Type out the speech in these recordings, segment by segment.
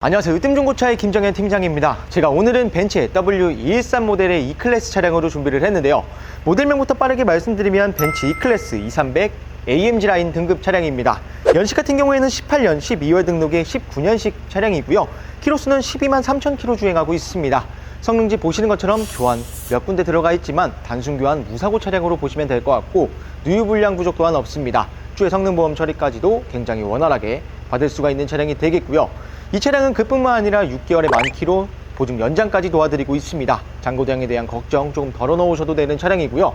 안녕하세요. 으뜸중고차의 김정현 팀장입니다. 제가 오늘은 벤츠의 W213 모델의 E클래스 차량으로 준비를 했는데요. 모델명부터 빠르게 말씀드리면 벤츠 E클래스 2300 AMG 라인 등급 차량입니다. 연식 같은 경우에는 18년 12월 등록의 19년식 차량이고요. 키로수는 12만 3천 킬로 주행하고 있습니다. 성능지 보시는 것처럼 교환 몇 군데 들어가 있지만 단순 교환 무사고 차량으로 보시면 될 것 같고 누유 불량 부족 또한 없습니다. 주의 성능보험 처리까지도 굉장히 원활하게 받을 수가 있는 차량이 되겠고요. 이 차량은 그뿐만 아니라 6개월의 만 킬로 보증 연장까지 도와드리고 있습니다. 잔고량에 대한 걱정 조금 덜어놓으셔도 되는 차량이고요.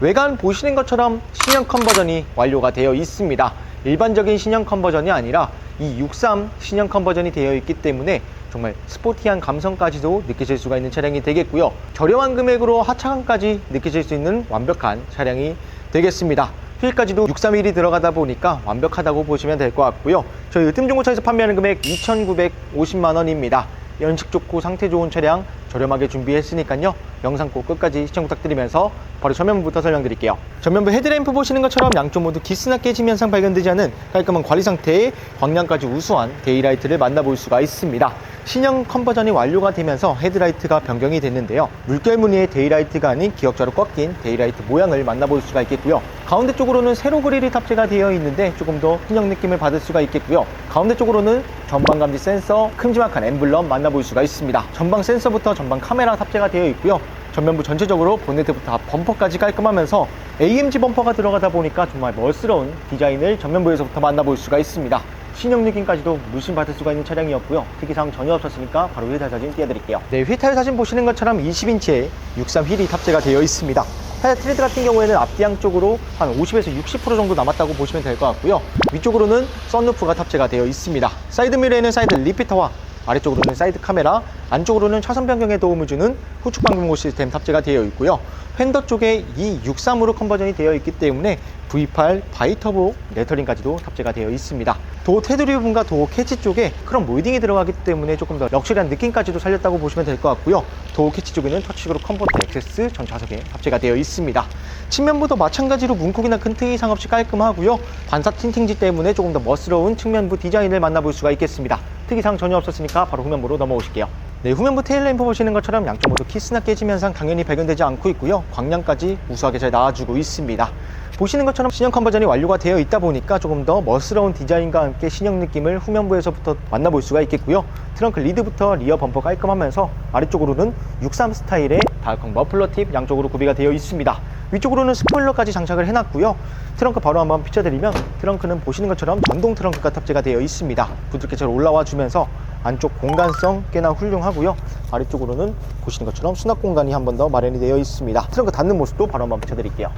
외관 보시는 것처럼 신형 컨버전이 완료가 되어 있습니다. 일반적인 신형 컨버전이 아니라 이 63 신형 컨버전이 되어 있기 때문에 정말 스포티한 감성까지도 느끼실 수가 있는 차량이 되겠고요. 저렴한 금액으로 하차감까지 느끼실 수 있는 완벽한 차량이 되겠습니다. 휠까지도 631이 들어가다 보니까 완벽하다고 보시면 될 것 같고요. 저희 으뜸중고차에서 판매하는 금액 2,950만 원입니다. 연식 좋고 상태 좋은 차량 저렴하게 준비했으니까요. 영상 꼭 끝까지 시청 부탁드리면서 바로 전면부부터 설명드릴게요. 전면부 헤드램프 보시는 것처럼 양쪽 모두 기스나 깨짐 현상 발견되지 않은 깔끔한 관리 상태의 광량까지 우수한 데이라이트를 만나볼 수가 있습니다. 신형 컨버전이 완료가 되면서 헤드라이트가 변경이 됐는데요. 물결 무늬의 데이라이트가 아닌 기역자로 꺾인 데이라이트 모양을 만나볼 수가 있겠고요. 가운데 쪽으로는 세로 그릴이 탑재가 되어 있는데 조금 더 신형 느낌을 받을 수가 있겠고요. 가운데 쪽으로는 전방 감지 센서, 큼지막한 엠블럼 만나볼 수가 있습니다. 전방 센서부터 전방 카메라 탑재가 되어 있고요. 전면부 전체적으로 본네트부터 범퍼까지 깔끔하면서 AMG 범퍼가 들어가다 보니까 정말 멋스러운 디자인을 전면부에서부터 만나볼 수가 있습니다. 신형 느낌까지도 물씬 받을 수가 있는 차량이었고요. 특이사항 전혀 없었으니까 바로 휠탈 사진 띄워드릴게요. 네, 휠탈 사진 보시는 것처럼 20인치의 63 휠이 탑재가 되어 있습니다. 트레드 같은 경우에는 앞뒤 양쪽으로 한 50에서 60% 정도 남았다고 보시면 될 것 같고요. 위쪽으로는 썬루프가 탑재가 되어 있습니다. 사이드 미러에는 사이드 리피터와 아래쪽으로는 사이드 카메라, 안쪽으로는 차선 변경에 도움을 주는 후축 방금고 시스템 탑재가 되어 있고요. 휀더 쪽에 이 63으로 컨버전이 되어 있기 때문에 V8 바이터보 레터링까지도 탑재가 되어 있습니다. 도어 테두리 부분과 도어 캐치 쪽에 크롬 모이딩이 들어가기 때문에 조금 더 럭셔리한 느낌까지도 살렸다고 보시면 될 것 같고요. 도어 캐치 쪽에는 터치식으로 컴포트 액세스 전 좌석에 탑재가 되어 있습니다. 측면부도 마찬가지로 문콕이나 큰 특이 이상 없이 깔끔하고요. 반사 틴팅지 때문에 조금 더 멋스러운 측면부 디자인을 만나볼 수가 있겠습니다. 특이사항 전혀 없었으니까 바로 후면부로 넘어오실게요. 네, 후면부 테일램프 보시는 것처럼 양쪽 모두 키스나 깨짐 현상 당연히 발견되지 않고 있고요. 광량까지 우수하게 잘 나와주고 있습니다. 보시는 것처럼 신형 컨버전이 완료가 되어 있다 보니까 조금 더 멋스러운 디자인과 함께 신형 느낌을 후면부에서부터 만나볼 수가 있겠고요. 트렁크 리드부터 리어 범퍼 깔끔하면서 아래쪽으로는 63 스타일의 다크형 머플러 팁 양쪽으로 구비가 되어 있습니다. 위쪽으로는 스포일러까지 장착을 해놨고요. 트렁크 바로 한번 비춰드리면 트렁크는 보시는 것처럼 전동 트렁크가 탑재가 되어 있습니다. 부드럽게 잘 올라와 주면서 안쪽 공간성 꽤나 훌륭하고요. 아래쪽으로는 보시는 것처럼 수납 공간이 한 번 더 마련이 되어 있습니다. 트렁크 닫는 모습도 바로 한번 비춰드릴게요.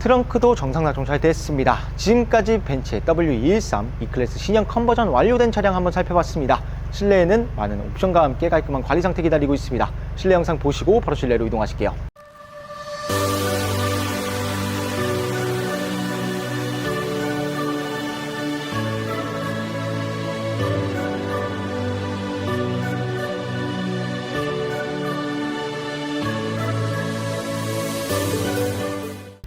트렁크도 정상 낙종 잘 됐습니다. 지금까지 벤츠의 W213 E클래스 신형 컨버전 완료된 차량 한번 살펴봤습니다. 실내에는 많은 옵션과 함께 깔끔한 관리 상태 기다리고 있습니다. 실내 영상 보시고 바로 실내로 이동하실게요.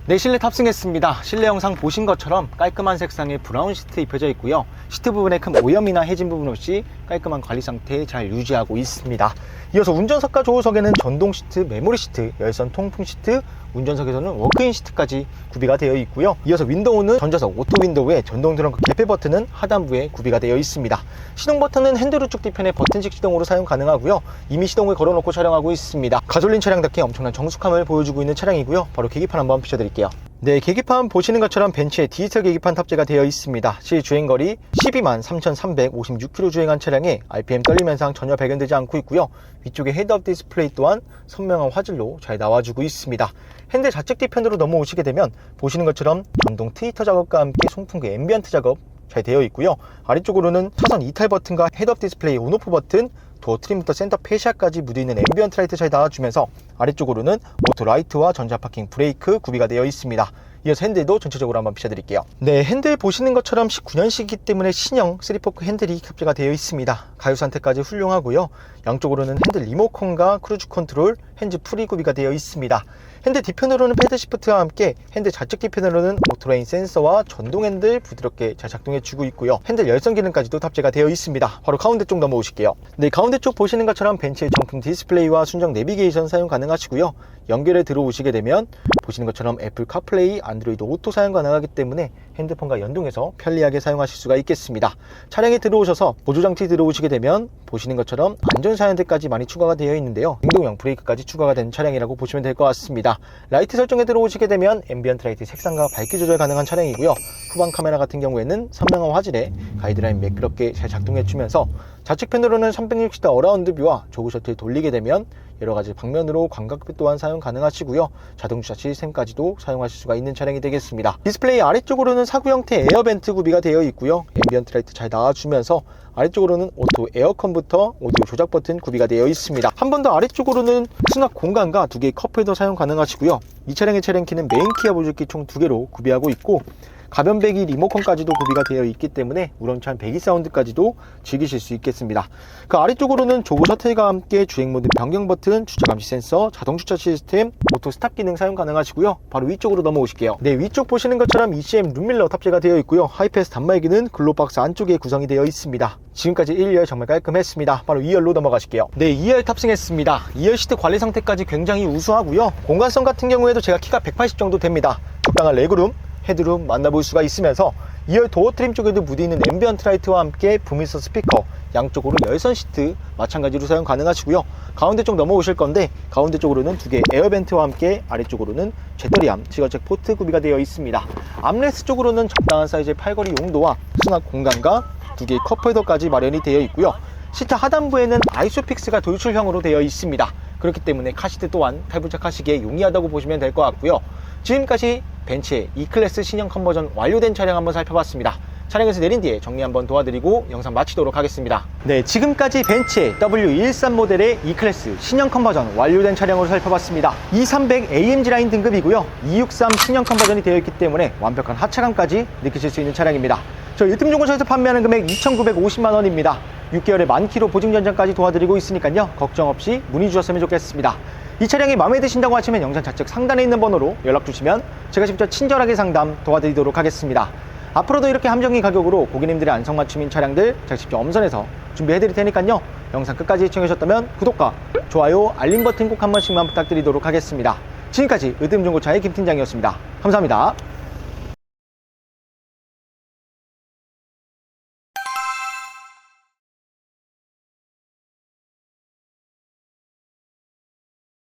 네, 실내 탑승했습니다. 실내 영상 보신 것처럼 깔끔한 색상의 브라운 시트 입혀져 있고요. 시트 부분에 큰 오염이나 해진 부분 없이 깔끔한 관리 상태 잘 유지하고 있습니다. 이어서 운전석과 조우석에는 전동 시트, 메모리 시트, 열선 통풍 시트, 운전석에서는 워크인 시트까지 구비가 되어 있고요. 이어서 윈도우는 전자석 오토 윈도우에 전동 트렁크 개폐 버튼은 하단부에 구비가 되어 있습니다. 시동 버튼은 핸들 우측 뒤편에 버튼식 시동으로 사용 가능하고요. 이미 시동을 걸어놓고 촬영하고 있습니다. 가솔린 차량답게 엄청난 정숙함을 보여주고 있는 차량이고요. 바로 계기판 한번 비춰드릴게요. 네, 계기판 보시는 것처럼 벤츠의 디지털 계기판 탑재가 되어 있습니다. 실 주행거리 12만 3,356km 주행한 차량에 RPM 떨림 현상 전혀 발견되지 않고 있고요. 위쪽에 헤드업 디스플레이 또한 선명한 화질로 잘 나와주고 있습니다. 핸들 좌측 뒤편으로 넘어오시게 되면 보시는 것처럼 전동 트위터 작업과 함께 송풍구 앰비언트 작업 잘 되어 있고요. 아래쪽으로는 차선 이탈 버튼과 헤드업 디스플레이 온오프 버튼, 도어 트림부터 센터 페시아까지 묻어있는 앰비언트 라이트 잘 나와주면서 아래쪽으로는 오토 라이트와 전자 파킹 브레이크 구비가 되어 있습니다. 이어서 핸들도 전체적으로 한번 비춰드릴게요. 네, 핸들 보시는 것처럼 19년식이기 때문에 신형 3포크 핸들이 탑재가 되어 있습니다. 가유 상태까지 훌륭하고요. 양쪽으로는 핸들 리모컨과 크루즈 컨트롤, 핸즈 프리 구비가 되어 있습니다. 핸들 뒤편으로는 패드 시프트와 함께 핸들 좌측 뒤편으로는 오토레인 센서와 전동 핸들 부드럽게 잘 작동해 주고 있고요. 핸들 열선 기능까지도 탑재가 되어 있습니다. 바로 가운데 쪽 넘어오실게요. 네, 가운데 쪽 보시는 것처럼 벤츠의 정품 디스플레이와 순정 내비게이션 사용 가능하시고요. 연결에 들어오시게 되면 보시는 것처럼 애플 카플레이, 안드로이드 오토 사용 가능하기 때문에 핸드폰과 연동해서 편리하게 사용하실 수가 있겠습니다. 차량에 들어오셔서 보조 장치 들어오시게 되면 보시는 것처럼 안전 사연들까지 많이 추가가 되어 있는데요. 행동형 브레이크까지 추가가 된 차량이라고 보시면 될 것 같습니다. 라이트 설정에 들어오시게 되면 앰비언트 라이트 색상과 밝기 조절 가능한 차량이고요. 후방 카메라 같은 경우에는 선명한 화질에 가이드라인 매끄럽게 잘 작동해 주면서 좌측 편으로는 360도 어라운드 뷰와 조그 셔틀 돌리게 되면 여러 가지 방면으로 광각뷰 또한 사용 가능하시고요. 자동 주차 시스템까지도 사용하실 수가 있는 차량이 되겠습니다. 디스플레이 아래쪽으로는 사구 형태 에어벤트 구비가 되어 있고요. 앰비언트 라이트 잘 나와주면서 아래쪽으로는 오토 에어컨부터 오디오 조작 버튼 구비가 되어 있습니다. 한 번 더 아래쪽으로는 수납 공간과 두 개의 컵홀더 사용 가능하시고요. 이 차량의 차량 키는 메인 키와 보조기 총두 개로 구비하고 있고 가변 배기 리모컨까지도 구비가 되어 있기 때문에 우렁찬 배기 사운드까지도 즐기실 수 있겠습니다. 그 아래쪽으로는 조그 셔틀과 함께 주행 모드 변경 버튼, 주차 감시 센서, 자동 주차 시스템, 오토 스탑 기능 사용 가능하시고요. 바로 위쪽으로 넘어오실게요. 네, 위쪽 보시는 것처럼 ECM 룸밀러 탑재가 되어 있고요. 하이패스 단말기는 글로박스 안쪽에 구성이 되어 있습니다. 지금까지 1열 정말 깔끔했습니다. 바로 2열로 넘어가실게요. 네, 2열 탑승했습니다. 2열 시트 관리 상태까지 굉장히 우수하고요. 공간성 같은 경우에도 제가 키가 180 정도 됩니다. 적당한 레그룸, 헤드룸 만나볼 수가 있으면서 2열 도어 트림 쪽에도 무디있는 앰비언트 라이트와 함께 부미서 스피커 양쪽으로 열선 시트 마찬가지로 사용 가능하시고요. 가운데 쪽 넘어오실 건데 가운데 쪽으로는 두 개의 에어벤트와 함께 아래쪽으로는 재떨이암 지거잭 포트 구비가 되어 있습니다. 암레스 쪽으로는 적당한 사이즈의 팔걸이 용도와 수납 공간과 두 개의 컵홀더까지 마련이 되어 있고요. 시트 하단부에는 아이소픽스가 돌출형으로 되어 있습니다. 그렇기 때문에 카시트 또한 탈부착하시기에 용이하다고 보시면 될 것 같고요. 지금까지 벤츠의 E클래스 신형 컨버전 완료된 차량 한번 살펴봤습니다. 차량에서 내린 뒤에 정리 한번 도와드리고 영상 마치도록 하겠습니다. 네, 지금까지 벤츠의 W113 모델의 E클래스 신형 컨버전 완료된 차량으로 살펴봤습니다. 2300 AMG 라인 등급이고요. 263 신형 컨버전이 되어 있기 때문에 완벽한 하차감까지 느끼실 수 있는 차량입니다. 저희 유통중고차에서 판매하는 금액 2,950만 원입니다. 6개월의 만 킬로 보증 전장까지 도와드리고 있으니까요. 걱정 없이 문의 주셨으면 좋겠습니다. 이 차량이 마음에 드신다고 하시면 영상 좌측 상단에 있는 번호로 연락 주시면 제가 직접 친절하게 상담 도와드리도록 하겠습니다. 앞으로도 이렇게 함정기 가격으로 고객님들의 안성맞춤인 차량들 제가 직접 엄선해서 준비해드릴 테니까요. 영상 끝까지 시청해주셨다면 구독과 좋아요, 알림 버튼 꼭 한 번씩만 부탁드리도록 하겠습니다. 지금까지 으뜸중고차의 김팀장이었습니다. 감사합니다.